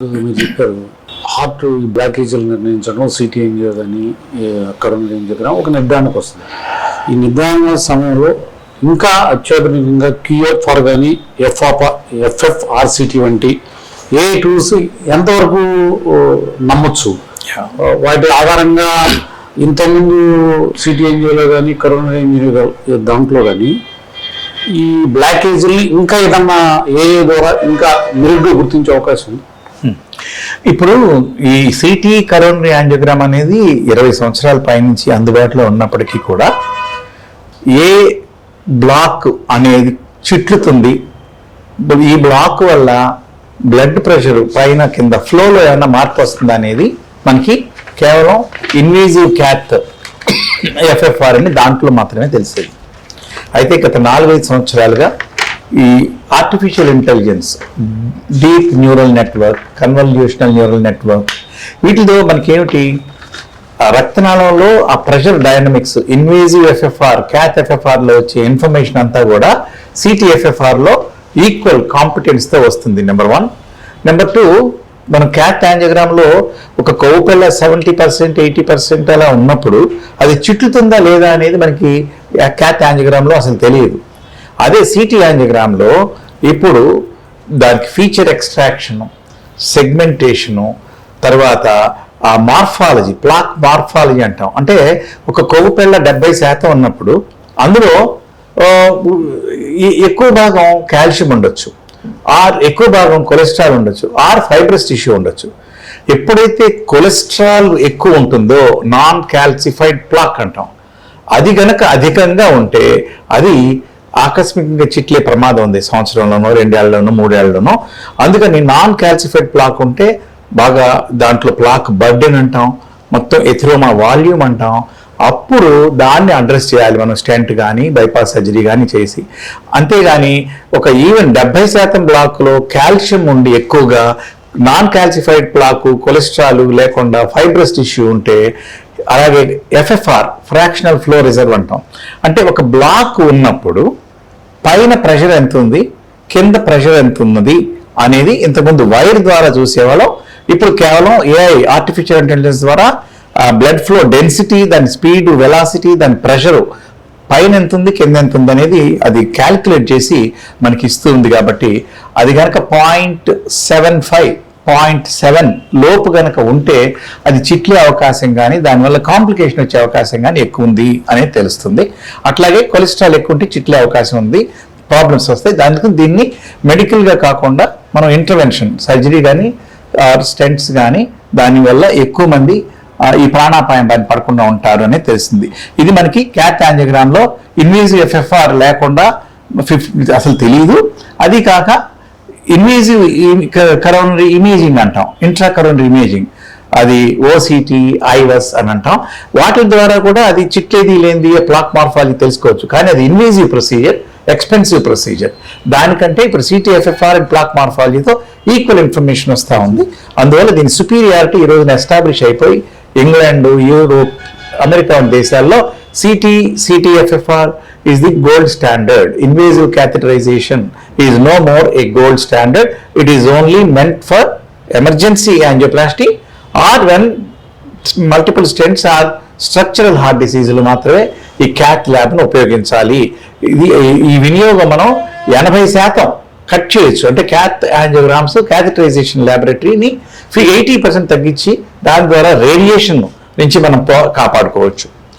మీరు చెప్పారు? హార్ట్ బ్లాకేజీలు నిర్ణయించడం సిటీ ఎంజియో కానీ కరోనా ఎంజియో కానీ ఒక నిర్ధారణకు వస్తుంది. ఈ నిర్ధారణ సమయంలో ఇంకా అత్యాధునికంగా క్యూఎఫ్ఆర్ కానీ ఎఫ్ఆప ఎఫ్ఎఫ్ఆర్సిటీ వంటి ఏ టూల్స్ ఎంతవరకు నమ్మొచ్చు? వాటి ఆధారంగా ఇంతకుముందు సిటీ ఎంజియోలో కానీ కరోనా ఎంజియో దాంట్లో కానీ ఈ బ్లాకేజీని ఇంకా ఏదన్నా ఏ ద్వారా ఇంకా మెరుగ్గా గుర్తించే అవకాశం ఉంది. ఇప్పుడు ఈ సిటీ కరోనరీ యాంజియోగ్రామ్ అనేది ఇరవై సంవత్సరాల పైనుంచి అందుబాటులో ఉన్నప్పటికీ కూడా ఏ బ్లాక్ అనేది చిట్లుతుంది. ఈ బ్లాక్ వల్ల బ్లడ్ ప్రెషర్ పైన కింద ఫ్లోలో ఏమైనా మార్పు వస్తుందా అనేది మనకి కేవలం ఇన్వేజివ్ క్యాత్ ఎఫ్ఎఫ్ఆర్ అని దాంట్లో మాత్రమే తెలిసేది. అయితే గత నాలుగైదు సంవత్సరాలుగా ఈ artificial intelligence deep neural network convolutional neural network వీటితో మనకేమిటి? ఆ రక్తనాళంలో ఆ pressure dynamics invasive FFR cath ఎఫ్ఎఫ్ఆర్లో వచ్చే ఇన్ఫర్మేషన్ అంతా కూడా సిటీఎఫ్ఎఫ్ఆర్లో ఈక్వల్ కాంపిటెన్స్తో వస్తుంది నెంబర్ వన్ నెంబర్ టూ మనం క్యాట్ యాంజగ్రామ్లో ఒక కొవ్వు పిల్ల సెవెంటీ పర్సెంట్ ఎయిటీ పర్సెంట్ అలా ఉన్నప్పుడు అది చిట్లుతుందా లేదా అనేది మనకి క్యాట్ యాంజగ్రామ్లో అసలు తెలియదు. అదే సిటీ యాంజిగ్రామ్లో ఇప్పుడు దానికి ఫీచర్ ఎక్స్ట్రాక్షను సెగ్మెంటేషను తర్వాత ఆ మార్ఫాలజీ ప్లాక్ మార్ఫాలజీ అంటాం. అంటే ఒక కొవ్వు పిల్ల డెబ్బై శాతం ఉన్నప్పుడు అందులో ఈ- ఎక్కువ భాగం కాల్షియం ఉండొచ్చు. ఆర్ ఎక్కువ భాగం కొలెస్ట్రాల్ ఉండొచ్చు. ఆర్ ఫైబ్రస్ టిష్యూ ఉండొచ్చు. ఎప్పుడైతే కొలెస్ట్రాల్ ఎక్కువ ఉంటుందో నాన్ క్యాల్సిఫైడ్ ప్లాక్ అంటాం. అది గనక అధికంగా ఉంటే అది ఆకస్మికంగా చిట్లే ప్రమాదం ఉంది. సంవత్సరంలోనో రెండేళ్ళలోనో మూడేళ్ళలోనో. అందుకని నాన్ క్యాల్సిఫైడ్ ప్లాక్ ఉంటే బాగా దాంట్లో ప్లాక్ బర్డెన్ అంటాం మొత్తం ఎథిరోమా వాల్యూమ్ అంటాం. అప్పుడు దాన్ని అడ్రస్ చేయాలి మనం స్టెంట్ కానీ బైపాస్ సర్జరీ కానీ చేసి. అంతేగాని ఒక ఈవెన్ డెబ్బై శాతం బ్లాక్లో కాల్షియం ఉండి ఎక్కువగా నాన్ క్యాల్సిఫైడ్ ప్లాకు కొలెస్ట్రాల్ లేకుండా ఫైబ్రస్ టిష్యూ ఉంటే అలాగే ఎఫ్ఎఫ్ఆర్ ఫ్రాక్షనల్ ఫ్లో రిజర్వ్ అంటాం. అంటే ఒక బ్లాక్ ఉన్నప్పుడు పైన ప్రెషర్ ఎంత ఉంది? కింద ప్రెషర్ ఎంత ఉన్నది? అనేది ఇంతకుముందు వైర్ ద్వారా చూసేవాళ్ళం. ఇప్పుడు కేవలం ఏఐ ఆర్టిఫిషియల్ ఇంటెలిజెన్స్ ద్వారా బ్లడ్ ఫ్లో డెన్సిటీ దాని స్పీడ్ వెలాసిటీ దాని ప్రెషరు పైన ఎంత ఉంది కింద ఎంత ఉంది అనేది అది క్యాలిక్యులేట్ చేసి మనకి ఇస్తుంది కాబట్టి అది కనుక point seven five point seven లోపు కనుక ఉంటే అది చిట్లే అవకాశం కానీ దానివల్ల కాంప్లికేషన్ వచ్చే అవకాశం కానీ ఎక్కువ ఉంది అనేది తెలుస్తుంది. అట్లాగే కొలెస్ట్రాల్ ఎక్కువ ఉంటే చిట్లే అవకాశం ఉంది ప్రాబ్లమ్స్ వస్తాయి. దానికి దీన్ని మెడికల్గా కాకుండా మనం ఇంటర్వెన్షన్ సర్జరీ కానీ స్టెంట్స్ కానీ దానివల్ల ఎక్కువ మంది ఈ ప్రాణాపాయం దాన్ని పడకుండా ఉంటారు అనేది తెలిసింది ఇది మనకి క్యాట్ యాంజియోగ్రామ్లో ఎఫ్ఎఫ్ఆర్ లేకుండా ఫిఫ్ అసలు తెలియదు అది కాక ఇన్వేజివ్ కరోనరీ ఇమేజింగ్ అంటాం. Intra coronary imaging. అది ఓసిటీ ఐవస్ అని అంటాం. వాటి ద్వారా కూడా అది చిట్లేది లేనిది ప్లాక్ మార్ఫాలజీ తెలుసుకోవచ్చు. కానీ అది ఇన్వేజివ్ ప్రొసీజర్ ఎక్స్పెన్సివ్ ప్రొసీజర్. దానికంటే ఇప్పుడు సిటీఎఫ్ఎఫ్ఆర్ అండ్ ప్లాక్ మార్ఫాలజీతో ఈక్వల్ ఇన్ఫర్మేషన్ వస్తూ ఉంది. అందువల్ల దీని సుపీరియారిటీ ఈ రోజున ఎస్టాబ్లిష్ అయిపోయి ఇంగ్లాండ్ యూరోప్ అమెరికా దేశాల్లో CT CTFFR is the gold standard invasive catheterisation is no more a gold standard it is only meant for emergency angioplasty or when multiple stents are structural heart డిసీజులు మాత్రమే ఈ cat ల్యాబ్ను ఉపయోగించాలి. ఇది ఈ వినియోగం మనం ఎనభై శాతం కట్ చేయొచ్చు. అంటే క్యాత్ యాంజియోగ్రామ్స్ క్యాథటరైజేషన్ ల్యాబొరేటరీని ఎయిటీ పర్సెంట్ తగ్గించి దాని ద్వారా రేడియేషన్ నుంచి మనం పో- కాపాడుకోవచ్చు.